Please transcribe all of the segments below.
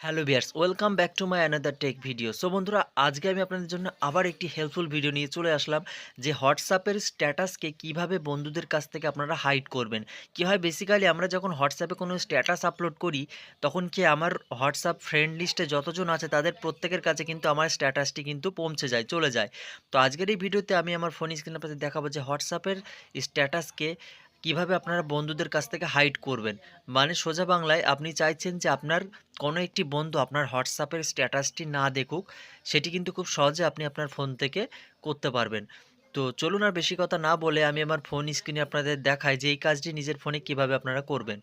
Hello viewers welcome back to my another tech video. So বন্ধুরা, আজকে আমি আপনাদের জন্য আবার একটি হেল্পফুল ভিডিও নিয়ে চলে আসলাম, যে হোয়াটসঅ্যাপের স্ট্যাটাসকে কীভাবে বন্ধুদের কাছ থেকে আপনারা হাইড করবেন। কী হয় বেসিক্যালি আমরা যখন হোয়াটসঅ্যাপে কোনো স্ট্যাটাস আপলোড করি, তখন কি আমার হোয়াটসঅ্যাপ ফ্রেন্ড লিস্টে যতজন আছে, তাদের প্রত্যেকের কাছে কিন্তু আমার স্ট্যাটাসটি কিন্তু পৌঁছে যায়, চলে যায়। তো আজকের এই ভিডিওতে আমি আমার ফোন স্ক্রিনে আপনাদের দেখাবো যে হোয়াটসঅ্যাপের স্ট্যাটাসকে কীভাবে আপনারা বন্ধুদের কাছ থেকে হাইড করবেন? মানে সোজা বাংলায় আপনি চাইছেন যে আপনার কোনো একটি বন্ধু আপনার হোয়াটসঅ্যাপের স্ট্যাটাসটি না দেখুক, সেটি কিন্তু খুব সহজে আপনি আপনার ফোন থেকে করতে পারবেন। তো চলুন আর বেশি কথা না বলে আমি আমার ফোন স্ক্রিনে আপনাদের দেখাই যে এই কাজটি নিজের ফোনে কীভাবে আপনারা করবেন।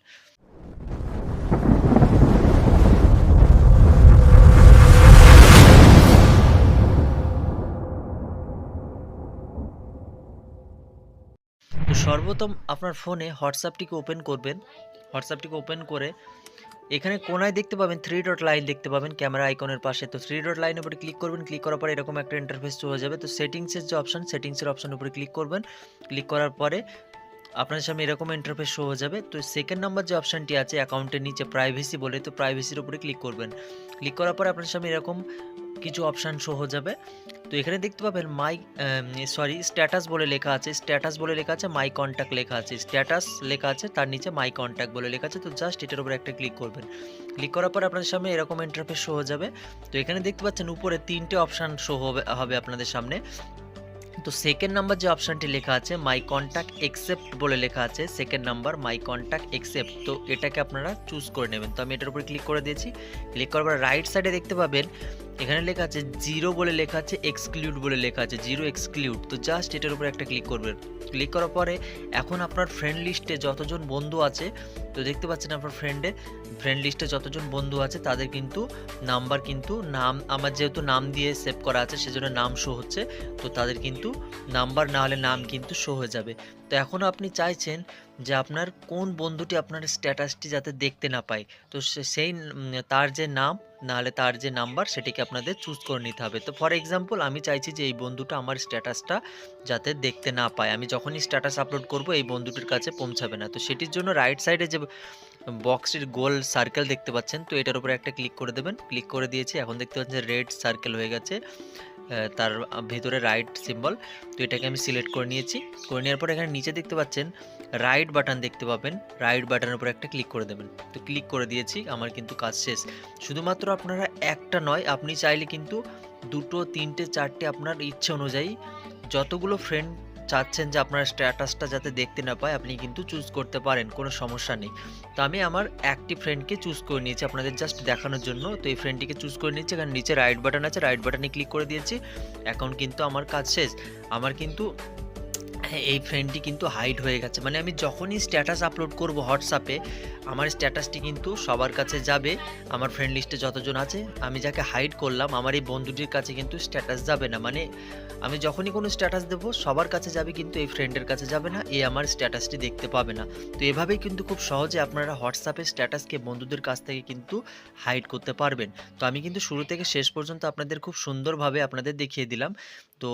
সর্বপ্রথম আপনার ফোনে হোয়াটসঅ্যাপটিকে ওপেন করবেন। হোয়াটসঅ্যাপটিকে ওপেন করে এখানে কোনায় দেখতে পাবেন থ্রি ডট লাইন দেখতে পাবেন ক্যামেরা আইকনের পাশে। তো থ্রি ডট লাইনের উপরে ক্লিক করবেন ক্লিক করার পরে এরকম একটা ইন্টারফেস চলে যাবে। তো সেটিংসের যে অপশন সেটিংসের অপশনের উপরে ক্লিক করবেন। ক্লিক করার পরে আপনার সামনে এরকম ইন্টারফেস শো হয়ে যাবে। তো সেকেন্ড নাম্বার যে অপশনটি আছে অ্যাকাউন্টের নিচে প্রাইভেসি বলে, তো প্রাইভেসির উপরে ক্লিক করবেন। ক্লিক করার পরে আপনার সামনে এরকম কিছু অপশান শো হয়ে যাবে। তো এখানে দেখতে পাবেন মাই সরি স্ট্যাটাস বলে লেখা আছে স্ট্যাটাস বলে লেখা আছে মাই কন্ট্যাক্ট লেখা আছে স্ট্যাটাস লেখা আছে, তার নিচে মাই কন্ট্যাক্ট বলে লেখা আছে, তো জাস্ট এটার উপরে একটা ক্লিক করবেন। ক্লিক করার পর আপনাদের সামনে এরকম ইন্টারফেস শো হয়ে যাবে। তো এখানে দেখতে পাচ্ছেন উপরে তিনটে অপশান শো হবে হবে আপনাদের সামনে। তো সেকেন্ড নাম্বার যে অপশানটি লেখা আছে মাই কন্ট্যাক্ট একসেপ্ট বলে লেখা আছে second number my contact accept তো এটাকে আপনারা চুজ করে নেবেন। তো আমি এটার উপরে ক্লিক করে দিয়েছি। ক্লিক করার পর রাইট সাইডে দেখতে পাবেন এখানে লেখা আছে জিরো বলে লেখা আছে এক্সক্লুড বলে লেখা আছে, জিরো এক্সক্লুড তো জাস্ট এটার উপরে একটা ক্লিক করবেন ক্লিক করার পরে এখন আপনার ফ্রেন্ড লিস্টে যতজন বন্ধু আছে, তো দেখতে পাচ্ছেন আপনার ফ্রেন্ডে ফ্রেন্ড লিস্টে যতজন বন্ধু আছে, তাদের কিন্তু নাম্বার কিন্তু নাম, আমার যেহেতু নাম দিয়ে সেভ করা আছে, সেজন্য নাম শো হচ্ছে, তো তাদের কিন্তু নাম্বার না হলে নাম কিন্তু শো হয়ে যাবে। তো এখনও আপনি চাইছেন যে আপনার কোন বন্ধুটি আপনার স্ট্যাটাসটি যাতে দেখতে না পায়। তো সেই তার যে নাম নাহলে তার যে নাম্বার সেটিকে আপনাদের চুজ করে নিতে হবে। তো ফর এক্সাম্পল আমি চাইছি যে এই বন্ধুটা আমার স্ট্যাটাসটা যাতে দেখতে না পায়। আমি যখনই স্ট্যাটাস আপলোড করব, এই বন্ধুটির কাছে পৌঁছাবে না। তো সেটির জন্য রাইট সাইডে যে বক্সটির গোল সার্কেল দেখতে পাচ্ছেন, তো এটার উপরে একটা ক্লিক করে দেবেন। ক্লিক করে দিয়েছি, এখন দেখতে পাচ্ছেন রেড সার্কেল হয়ে গেছে। তার ভেতরে রাইট সিম্বল তো এটাকে আমি সিলেক্ট করে নিয়েছি। করে নেওয়ার পর এখানে নিচে দেখতে পাচ্ছেন রাইট বাটন দেখতে পাবেন। রাইট বাটনের উপর একটা ক্লিক করে দেবেন। তো ক্লিক করে দিয়েছি, আমার কিন্তু কাজ শেষ। শুধুমাত্র আপনারা একটা নয়, আপনি চাইলে কিন্তু দুটো, তিনটে, চারটে আপনার ইচ্ছে অনুযায়ী যতগুলো ফ্রেন্ড চাচ্ছেন যে আপনার স্ট্যাটাসটা যাতে দেখতে না পায়, আপনি কিন্তু চুজ করতে পারেন, কোনো সমস্যা নেই। তো আমি আমার একটি ফ্রেন্ডকে চুজ করে নিয়েছি আপনাদের জাস্ট দেখানোর জন্য। তো এই ফ্রেন্ডটিকে চুজ করে নিয়েছি, এখানে নিচে রাইট বাটন আছে রাইট বাটনে ক্লিক করে দিয়েছি। অ্যাকাউন্ট কিন্তু আমার কাজ শেষ। আমার কিন্তু এই ফ্রেন্ডটি কিন্তু হাইড হয়ে গেছে। মানে আমি যখনই স্ট্যাটাস আপলোড করব হোয়াটসঅ্যাপে আমার স্ট্যাটাসটি কিন্তু সবার কাছে যাবে, আমার ফ্রেন্ড লিস্টে যতজন আছে, আমি যাকে হাইড করলাম, আমার এই বন্ধুটির কাছে কিন্তু স্ট্যাটাস যাবে না। মানে আমি যখনই কোনো স্ট্যাটাস দেবো, সবার কাছে যাবে কিন্তু এই ফ্রেন্ডের কাছে যাবে না, এ আমার স্ট্যাটাসটি দেখতে পাবে না। তো এভাবেই কিন্তু খুব সহজে আপনারা হোয়াটসঅ্যাপে স্ট্যাটাসকে বন্ধুদের কাছ থেকে কিন্তু হাইড করতে পারবেন। তো আমি কিন্তু শুরু থেকে শেষ পর্যন্ত আপনাদের খুব সুন্দরভাবে আপনাদের দেখিয়ে দিলাম। তো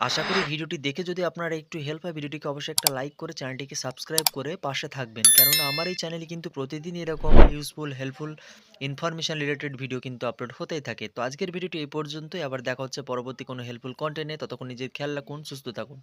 আশা করি ভিডিওটি দেখে যদি আপনারা একটু হেল্প হয়, ভিডিওটিকে অবশ্যই একটা লাইক করে চ্যানেলটিকে সাবস্ক্রাইব করে পাশে থাকবেন। কেননা আমার এই চ্যানেলে কিন্তু প্রতিদিন এরকম useful helpful information related video কিন্তু আপলোড হতেই থাকে। তো আজকের ভিডিওটি এই পর্যন্তই। আবার দেখা হচ্ছে পরবর্তী কোনো হেল্পফুল কন্টেন্টে ততক্ষণ নিজের খেয়াল রাখুন, সুস্থ থাকুন।